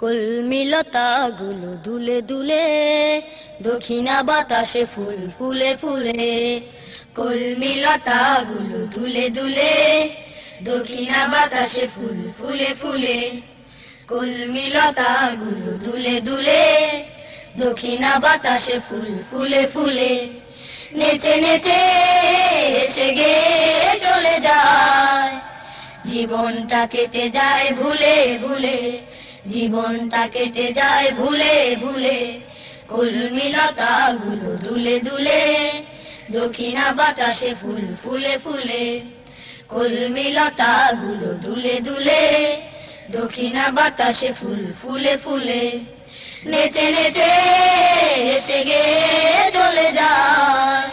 কলমিলতা গুলো দুলে দুলে, দক্ষিণা বাতাসে ফুল ফুলে ফুলে। কলমিলতা গুলো দুলে দুলে, দক্ষিণা বাতাসে ফুল ফুলে ফুলে। কলমিলতা গুলো দুলে দুলে, দক্ষিণা বাতাসে ফুল ফুলে ফুলে। নেচে নেচে এসে গে চলে যায়, জীবনটা কেটে যায় ভুলে ভুলে। জীবনটা কেটে যায় ভুলে ভুলে। কলমিলতা গুলো দুলে দুলে, দক্ষিণা বাতাসে ফুল ফুলে ফুলে। কলমিলতা গুলো দুলে দুলে, দক্ষিণা বাতাসে ফুল ফুলে ফুলে। নেচে নেচে এসে গে চলে যায়।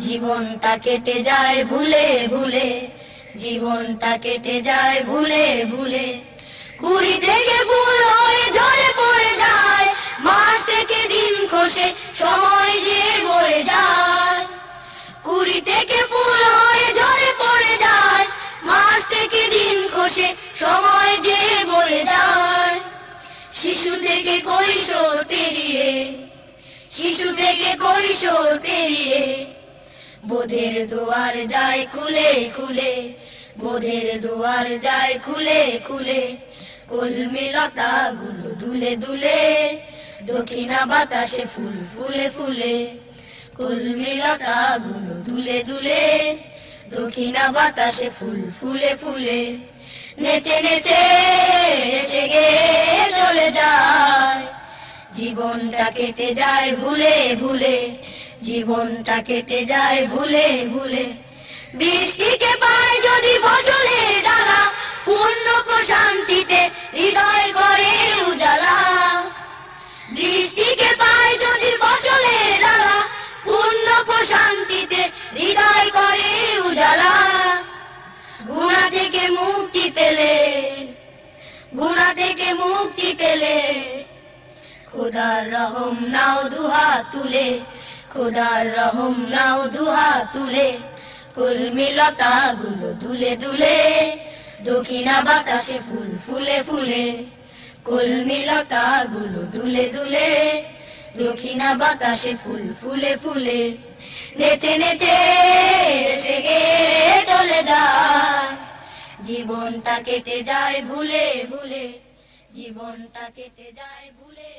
জীবনটা কেটে যায় ভুলে ভুলে, জীবনটা কেটে যায় ভুলে ভুলে। কুড়ি থেকে ফুল হয়ে ঝরে পড়ে যায়, মাস থেকে দিন খসে, সময় যে বয়ে যায়। কুড়ি থেকে ফুল হয়ে ঝরে পড়ে যায়, মাস থেকে দিন খসে, সময় যে বয়ে যায়। শিশু থেকে কৈশোর পেরিয়ে, শিশু থেকে কৈশোর পেরিয়ে, বোধের দুয়ার যায় খুলে খুলে, বোধের দুয়ার যায় খুলে খুলে। কলমিলতা গুলো দুলে দুলে, দক্ষিণা বাতাসে ফুল ফুলে ফুলে। কলমিলতা গুলো দুলে দুলে, দক্ষিণা বাতাসে ফুল ফুলে ফুলে। নেচে নেচে এসে গে চলে যায়। জীবনটা কেটে যায় ভুলে ভুলে, জীবনটা কেটে যায় ভুলে ভুলে। বৃষ্টিকে পায় যদি ফসলের ডালা করে গুণা থেকে মুক্তি পেলে, গুণা থেকে মুক্তি পেলে, খোদার রহম নাও দুহা তুলে, খোদার রহম নাও দুহা তুলে কলমিলতা গুলো দুলে দুলে, দক্ষিণা বাতাসে ফুল ফুলে ফুলে কলমিলতা গুলো দুলে দুলে দক্ষিণা বাতাসে ফুল ফুলে ফুলে, নেচে নেচে গে চলে যায়। জীবনটা কেটে যায় ভুলে ভুলে, জীবনটা কেটে যায় ভুলে।